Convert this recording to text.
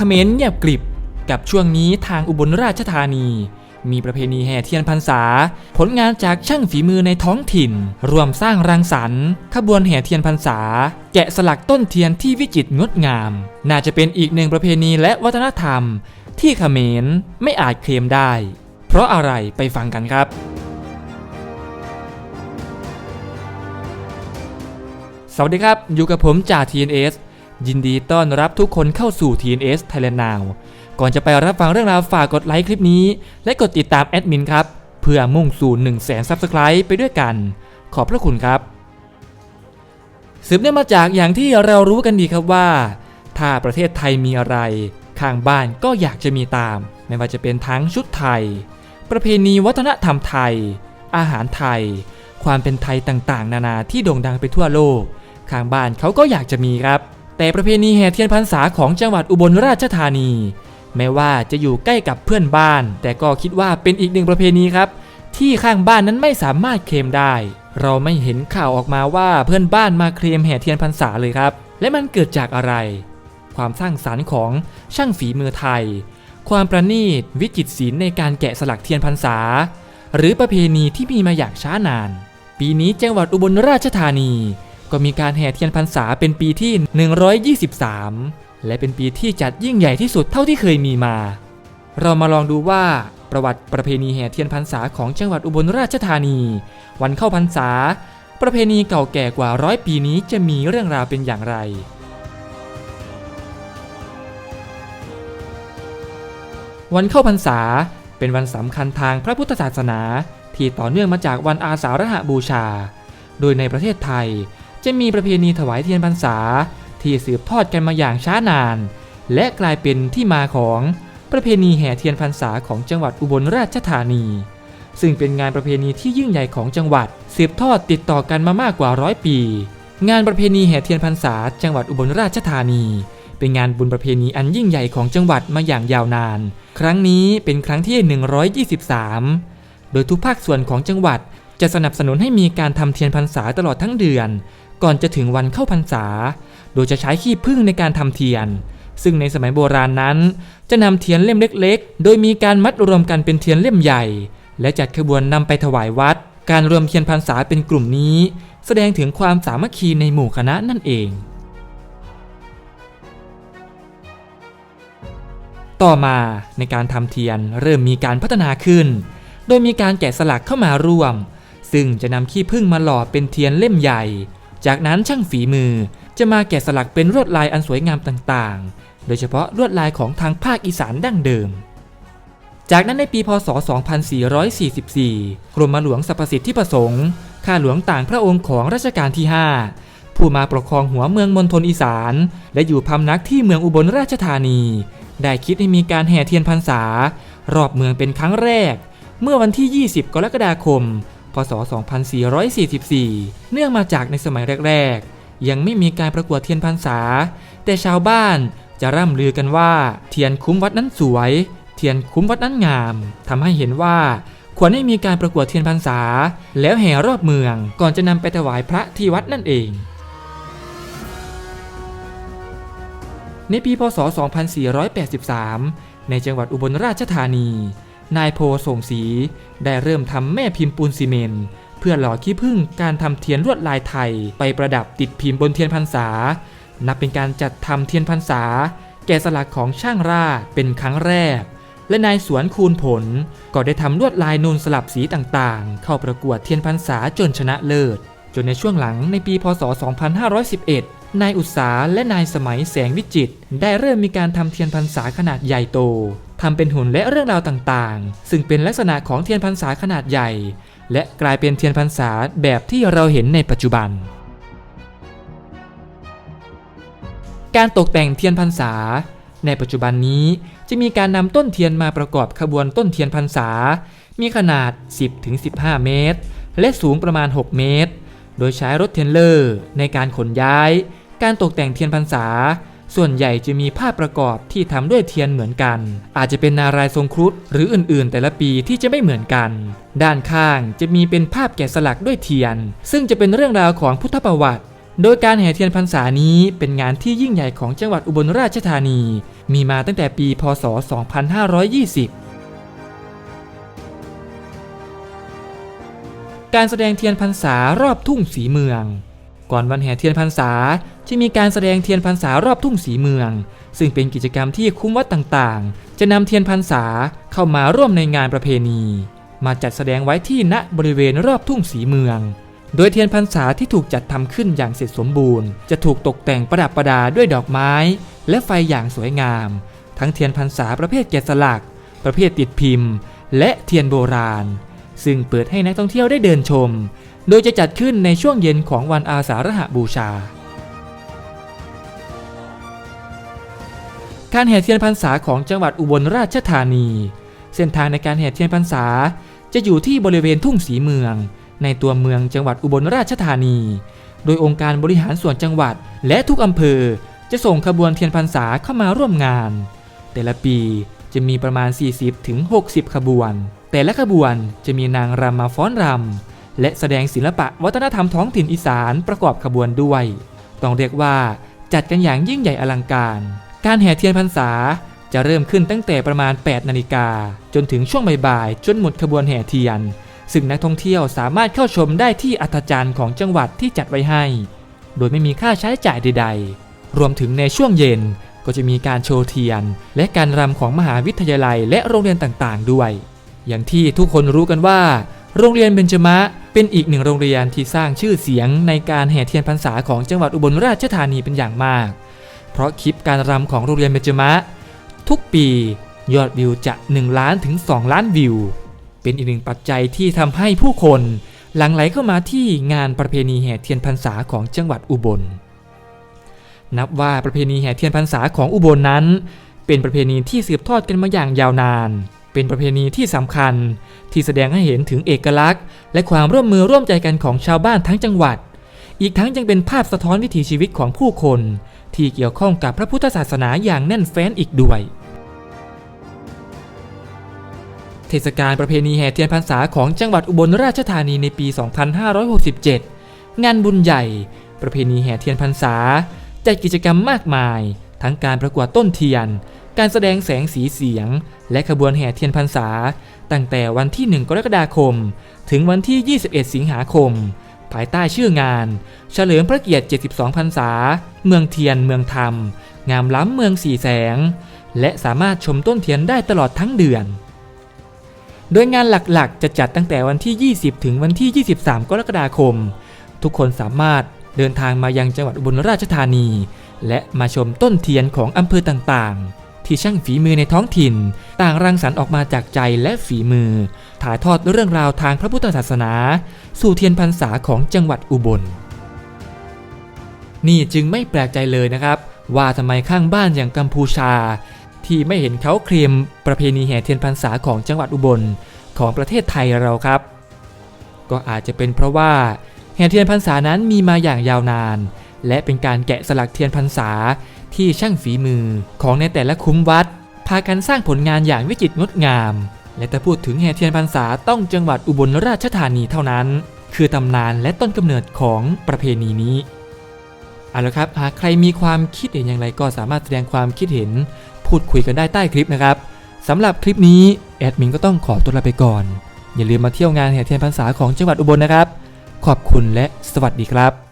เขมรเงียบกริบกับช่วงนี้ทางอุบลราชธานี มีประเพณีแห่เทียนพรรษา ผลงานจากช่างฝีมือในท้องถิ่น รวมสร้างรังสรรค์ขบวนแห่เทียนพรรษา แกะสลักต้นเทียนที่วิจิตรงดงาม น่าจะเป็นอีกหนึ่งประเพณีและวัฒนธรรม ที่เขมรไม่อาจเคลมได้ เพราะอะไรไปฟังกันครับสวัสดีครับ อยู่กับผมจ่า TNS ยินดีต้อนรับทุกคนเข้าสู่ TNS Thailand Now ก่อนจะไปรับฟังเรื่องราวฝากกดไลค์คลิปนี้ และกดติดตามแอดมินครับ เพื่อมุ่งสู่1 0 0 0 0แสนซับสไคร b ์ไปด้วยกัน ขอบพระคุณครับ สืบเนื่องมาจากอย่างที่เรารู้กันดีครับว่า ถ้าประเทศไทยมีอะไร ข้างบ้านก็อยากจะมีตาม ไม่ว่าจะเป็นทั้งชุดไทย ประเพณีวัฒนธรรมไทย อาหารไทย ความเป็นไทยต่างๆ นานาที่โด่งดังไปทั่วโลก ข้างบ้านเขาก็อยากจะมีครับ แต่ประเพณีแห่เทียนพรรษาของจังหวัดอุบลราชธานี แม้ว่าจะอยู่ใกล้กับเพื่อนบ้าน แต่ก็คิดว่าเป็นอีกหนึ่งประเพณีครับ ที่ข้างบ้านนั้นไม่สามารถเคลมได้ เราไม่เห็นข่าวออกมาว่าเพื่อนบ้านมาเคลมแห่เทียนพรรษาเลยครับ และมันเกิดจากอะไร ความสร้างสรรค์ของช่างฝีมือไทย ความประณีตวิจิตรศิลป์ในการแกะสลักเทียนพรรษา หรือประเพณีที่มีมาอย่างช้านาน ปีนี้จังหวัดอุบลราชธานี ก็มีการแห่เทียนพรรษาเป็นปีที่ 123 และเป็นปีที่จัดยิ่งใหญ่ที่สุดเท่าที่เคยมีมา เรามาลองดูว่าประวัติประเพณีแห่เทียนพรรษาของจังหวัดอุบลราชธานี วันเข้าพรรษา ประเพณีเก่าแก่กว่าร้อยปีนี้จะมีเรื่องราวเป็นอย่างไรวันเข้าพรรษาเป็นวันสำคัญทางพระพุทธศาสนา ที่ต่อเนื่องมาจากวันอาสาฬหบูชา โดยในประเทศไทย จะมีประเพณีถวายเทียนพรรษา ที่สืบทอดกันมาอย่างช้านาน และกลายเป็นที่มาของประเพณีแห่เทียนพรรษาของจังหวัดอุบลราชธานี ซึ่งเป็นงานประเพณีที่ยิ่งใหญ่ของจังหวัดสืบทอดติดต่อกันมามากกว่าร้อยปี งานประเพณีแห่เทียนพรรษา จังหวัดอุบลราชธานี เป็นงานบุญประเพณีอันยิ่งใหญ่ของจังหวัดมาอย่างยาวนาน ครั้งนี้เป็นครั้งที่ 123 โดยทุกภาคส่วนของจังหวัดจะสนับสนุนให้มีการทำเทียนพรรษาตลอดทั้งเดือน ก่อนจะถึงวันเข้าพรรษา โดยจะใช้ขี้ผึ้งในการทำเทียน ซึ่งในสมัยโบราณนั้น จะนำเทียนเล่มเล็ก ๆ โดยมีการมัดรวมกันเป็นเทียนเล่มใหญ่ และจัดขบวนนำไปถวายวัด การรวมเทียนพรรษาเป็นกลุ่มนี้ แสดงถึงความสามัคคีในหมู่คณะนั่นเอง ต่อมาในการทำเทียนเริ่มมีการพัฒนาขึ้น โดยมีการแกะสลักเข้ามาร่วม ซึ่งจะนำขี้ผึ้งมาหล่อเป็นเทียนเล่มใหญ่ จากนั้นช่างฝีมือจะมาแกะสลักเป็นลวดลายอันสวยงามต่างๆ โดยเฉพาะลวดลายของทางภาคอีสานดั้งเดิม จากนั้นในปีพศ 2444 กรมหลวงสรรพสิทธิประสงค์ข้าหลวงต่างพระองค์ของรัชกาลที่ 5 ผู้มาปกครองหัวเมืองมณฑลอีสาน และอยู่พำนักที่เมืองอุบลราชธานี ได้คิดให้มีการแห่เทียนพรรษารอบเมืองเป็นครั้งแรก เมื่อวันที่ 20 กรกฎาคม พศ 2444 เนื่องมาจากในสมัยแรก ๆ ยังไม่มีการประกวดเทียนพรรษา แต่ชาวบ้านจะร่ำลือกันว่าเทียนคุ้มวัดนั้นสวย เทียนคุ้มวัดนั้นงามทำให้เห็นว่าควรให้มีการประกวดเทียนพรรษา แล้วแห่รอบเมืองก่อนจะนำไปถวายพระที่วัดนั่นเอง ในปีพศ 2483 ในจังหวัดอุบลราชธานี นายโพส่งศรีได้เริ่มทำแม่พิมพ์ปูนซีเมนต์เพื่อหล่อขี้ผึ้งการทำเทียนลวดลายไทยไปประดับติดพิมพ์บนเทียนพรรษา นับเป็นการจัดทำเทียนพรรษา แกะสลักของช่างราเป็นครั้งแรก และนายสวนคูณผลก็ได้ทำลวดลายนูนสลับสีต่างๆ เข้าประกวดเทียนพรรษาจนชนะเลิศ จนในช่วงหลังในปีพศ 2511นายอุตสาและนายสมัยแสงวิจิตได้เริ่มมีการทำเทียนพรรษาขนาดใหญ่โต ทำเป็นหุ่นและเรื่องราวต่างๆ ซึ่งเป็นลักษณะของเทียนพรรษาขนาดใหญ่ และกลายเป็นเทียนพรรษาแบบที่เราเห็นในปัจจุบัน การตกแต่งเทียนพรรษา ในปัจจุบันนี้จะมีการนำต้นเทียนมาประกอบขบวนต้นเทียนพรรษา มีขนาด 10-15 เมตร และสูงประมาณ 6 เมตร โดยใช้รถเทรลเลอร์ในการขนย้าย การตกแต่งเทียนพรรษา ส่วนใหญ่จะมีภาพประกอบที่ทำด้วยเทียนเหมือนกัน อาจจะเป็นนารายณ์ทรงครุฑหรืออื่นๆ แต่ละปีที่จะไม่เหมือนกัน ด้านข้างจะมีเป็นภาพแกะสลักด้วยเทียน ซึ่งจะเป็นเรื่องราวของพุทธประวัติ โดยการแห่เทียนพรรษานี้เป็นงานที่ยิ่งใหญ่ของจังหวัดอุบลราชธานี มีมาตั้งแต่ปีพศ 2520การแสดงเทียนพรรษารอบทุ่งสีเมือง ก่อนวันแห่เทียนพรรษาจะมีการแสดงเทียนพรรษารอบทุ่งสีเมือง ซึ่งเป็นกิจกรรมที่คุ้มวัดต่างๆ จะนำเทียนพรรษาเข้ามาร่วมในงานประเพณี มาจัดแสดงไว้ที่ณบริเวณรอบทุ่งสีเมือง โดยเทียนพรรษาที่ถูกจัดทำขึ้นอย่างเสร็จสมบูรณ์ จะถูกตกแต่งประดับประดาด้วยดอกไม้ และไฟอย่างสวยงาม ทั้งเทียนพรรษาประเภทแกะสลัก ประเภทติดพิมพ์ และเทียนโบราณ ซึ่งเปิดให้นักท่องเที่ยวได้เดินชม โดยจะจัดขึ้นในช่วงเย็นของวันอาสาฬหบูชา การแห่เทียนพรรษาของจังหวัดอุบลราชธานี เส้นทางในการแห่เทียนพรรษาจะอยู่ที่บริเวณทุ่งสีเมือง ในตัวเมืองจังหวัดอุบลราชธานี โดยองค์การบริหารส่วนจังหวัดและทุกอำเภอจะส่งขบวนเทียนพรรษาเข้ามาร่วมงาน แต่ละปีจะมีประมาณ 40-60 ขบวน แต่ละขบวนจะมีนางรำมาฟ้อนรำ และแสดงศิลปะวัฒนธรรมท้องถิ่นอีสานประกอบขบวนด้วย ต้องเรียกว่าจัดกันอย่างยิ่งใหญ่อลังการ การแห่เทียนพรรษาจะเริ่มขึ้นตั้งแต่ประมาณ 8 นาฬิกา จนถึงช่วงบ่ายๆ จนหมดขบวนแห่เทียน ซึ่งนักท่องเที่ยวสามารถเข้าชมได้ที่อัธจันทร์ของจังหวัดที่จัดไว้ให้ โดยไม่มีค่าใช้จ่ายใด ๆ รวมถึงในช่วงเย็นก็จะมีการโชว์เทียน และการรำของมหาวิทยาลัยและโรงเรียนต่างๆ ด้วย อย่างที่ทุกคนรู้กันว่า โรงเรียนเบญจมะเป็นอีกหนึ่งโรงเรียนที่สร้างชื่อเสียงในการแห่เทียนพรรษาของจังหวัดอุบลราชธานีเป็นอย่างมาก เพราะคลิปการรำของโรงเรียนเบญจมะ ทุกปียอดวิวจะ 1 ล้านถึง 2 ล้านวิว เป็นอีกหนึ่งปัจจัยที่ทำให้ผู้คนหลั่งไหลเข้ามาที่งานประเพณีแห่เทียนพรรษาของจังหวัดอุบล นับว่าประเพณีแห่เทียนพรรษาของอุบลนั้น เป็นประเพณีที่สืบทอดกันมาอย่างยาวนาน เป็นประเพณีที่สำคัญ ที่แสดงให้เห็นถึงเอกลักษณ์ และความร่วมมือร่วมใจกันของชาวบ้านทั้งจังหวัด อีกทั้งยังเป็นภาพสะท้อนวิถีชีวิตของผู้คน ที่เกี่ยวข้องกับพระพุทธศาสนาอย่างแน่นแฟ้นอีกด้วย เทศกาลประเพณีแห่เทียนพรรษาของจังหวัดอุบลราชธานีในปี 2567 งานบุญใหญ่ ประเพณีแห่เทียนพรรษาจัดกิจกรรมมากมาย ทั้งการประกวดต้นเทียน การแสดงแสงสีเสียง และขบวนแห่เทียนพรรษา ตั้งแต่วันที่ 1 กรกฎาคม ถึงวันที่ 21 สิงหาคม ภายใต้ชื่องาน เฉลิมพระเกียรติ 72 พรรษา เมืองเทียนเมืองธรรม งามล้ำเมืองสีแสง และสามารถชมต้นเทียนได้ตลอดทั้งเดือน โดยงานหลักๆ จะจัดตั้งแต่วันที่ 20 ถึงวันที่ 23 กรกฎาคม ทุกคนสามารถเดินทางมายังจังหวัดอุบลราชธานี และมาชมต้นเทียนของอำเภอต่างๆ ที่ช่างฝีมือในท้องถิ่น ต่างรังสรรค์ออกมาจากใจและฝีมือ ถ่ายทอดเรื่องราวทางพระพุทธศาสนา สู่เทียนพรรษาของจังหวัดอุบล นี่จึงไม่แปลกใจเลยนะครับ ว่าทำไมข้างบ้านอย่างกัมพูชา ที่ไม่เห็นเขาเคลมประเพณีแห่เทียนพรรษาของจังหวัดอุบลของประเทศไทยเราครับ ก็อาจจะเป็นเพราะว่าแห่เทียนพรรษานั้นมีมาอย่างยาวนาน และเป็นการแกะสลักเทียนพรรษา ที่ช่างฝีมือของในแต่ละคุ้มวัด พากันสร้างผลงานอย่างวิจิตรงดงาม และถ้าพูดถึงแห่เทียนพรรษาต้องจังหวัดอุบลราชธานีเท่านั้น คือตำนานและต้นกำเนิดของประเพณีนี้เอาละครับหากใครมีความคิดเห็นอย่างไรก็สามารถแสดงความคิดเห็น พูดคุยกันได้ใต้คลิปนะครับสำหรับคลิปนี้แอดมินก็ต้องขอตัวลาไปก่อน อย่าลืมมาเที่ยวงานแห่เทียนพรรษาของจังหวัดอุบลนะครับ ขอบคุณและสวัสดีครับ